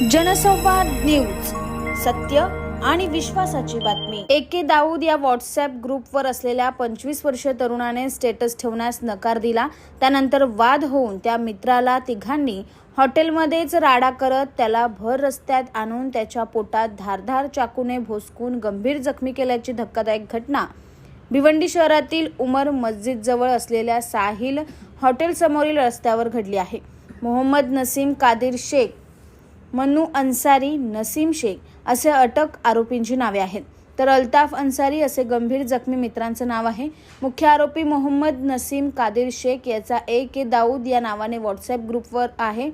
जनसंवाद न्यूज सत्य आणि विश्वासाची बातमी. एके दाऊद या व्हॉट्सअप ग्रुपवर असलेल्या पंचवीस वर्षीय तरुणाने स्टेटस ठेवण्यास नकार दिला. त्यानंतर वाद होऊन त्या मित्राला तिघांनी हॉटेलमध्येच राडा करत त्याला भर रस्त्यात आणून त्याच्या पोटात धारधार चाकूने भोसकून गंभीर जखमी केल्याची धक्कादायक घटना. भिवंडी शहरातील उमर मस्जिदजवळ असलेल्या साहिल हॉटेलसमोरील रस्त्यावर घडली आहे. मोहम्मद नसीम कादिर शेख मनू अन्सारी नसीम शेख असे अटक आरोपींची नावे आहेत. तर अल्ताफ अन्सारी असे गंभीर जखमी मित्रांचं नाव आहे. मुख्य आरोपी मोहम्मद नसीम कादिर शेख याचा ए के दाऊद या नावाने व्हॉट्सअप ग्रुपवर आहे.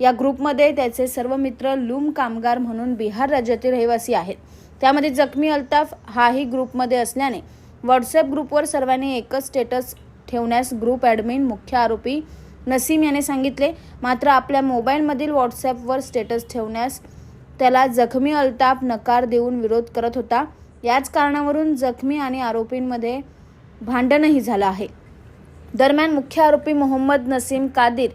या ग्रुपमध्ये त्याचे सर्व मित्र लूम कामगार म्हणून बिहार राज्यातील रहिवासी आहेत. त्यामध्ये जखमी अल्ताफ हाही ग्रुपमध्ये असल्याने व्हॉट्सअप ग्रुपवर सर्वांनी एकच स्टेटस ठेवण्यास ग्रुप ॲडमिन मुख्य आरोपी नसीम याने सांगितले मात्र आपल्या मोबाईलमधील व्हॉट्सॲपवर स्टेटस ठेवण्यास त्याला जखमी अल्ताफ नकार देऊन विरोध करत होता. याच कारणावरून जखमी आणि आरोपींमध्ये भांडणही झालं आहे. दरम्यान मुख्य आरोपी मोहम्मद नसीम कादिर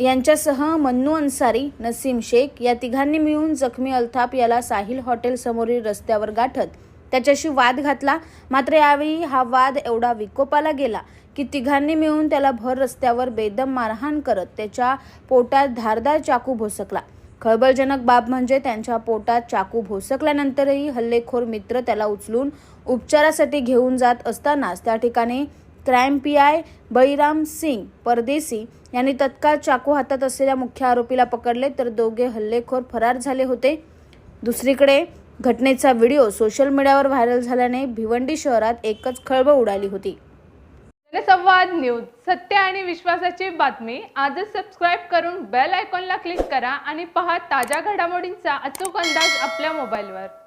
यांच्यासह मन्नू अन्सारी नसीम शेख या तिघांनी मिळून जखमी अल्ताफ याला साहिल हॉटेल समोरील रस्त्यावर गाठत त्याच्याशी वाद घातला. मात्र यावेळी हा वाद एवढा विकोपाला गेला की तिघांनी मिळून त्याला भर रस्त्यावर बेदम मारहाण करत त्याच्या पोटात धारदार चाकू भोसकला. खळबळजनक बाब म्हणजे त्यांच्या पोटात चाकू भोसकल्यानंतरही हल्लेखोर मित्र त्याला उचलून उपचारासाठी घेऊन जात असतानाच त्या ठिकाणी crime P I Baliram Singh Pardeshi यांनी तत्काळ चाकू हातात असलेल्या मुख्य आरोपीला पकडले तर दोघे हल्लेखोर फरार झाले होते. दुसरीकडे घटनेचा व्हिडिओ सोशल मीडियावर व्हायरल झाल्याने भिवंडी शहरात एकच खळबळ उडाली होती. जनसंवाद न्यूज सत्य आणि विश्वासाची बातमी आजच सबस्क्राईब करून बेल आयकॉनला क्लिक करा आणि पहा ताज्या घडामोडींचा अचूक अंदाज आपल्या मोबाईलवर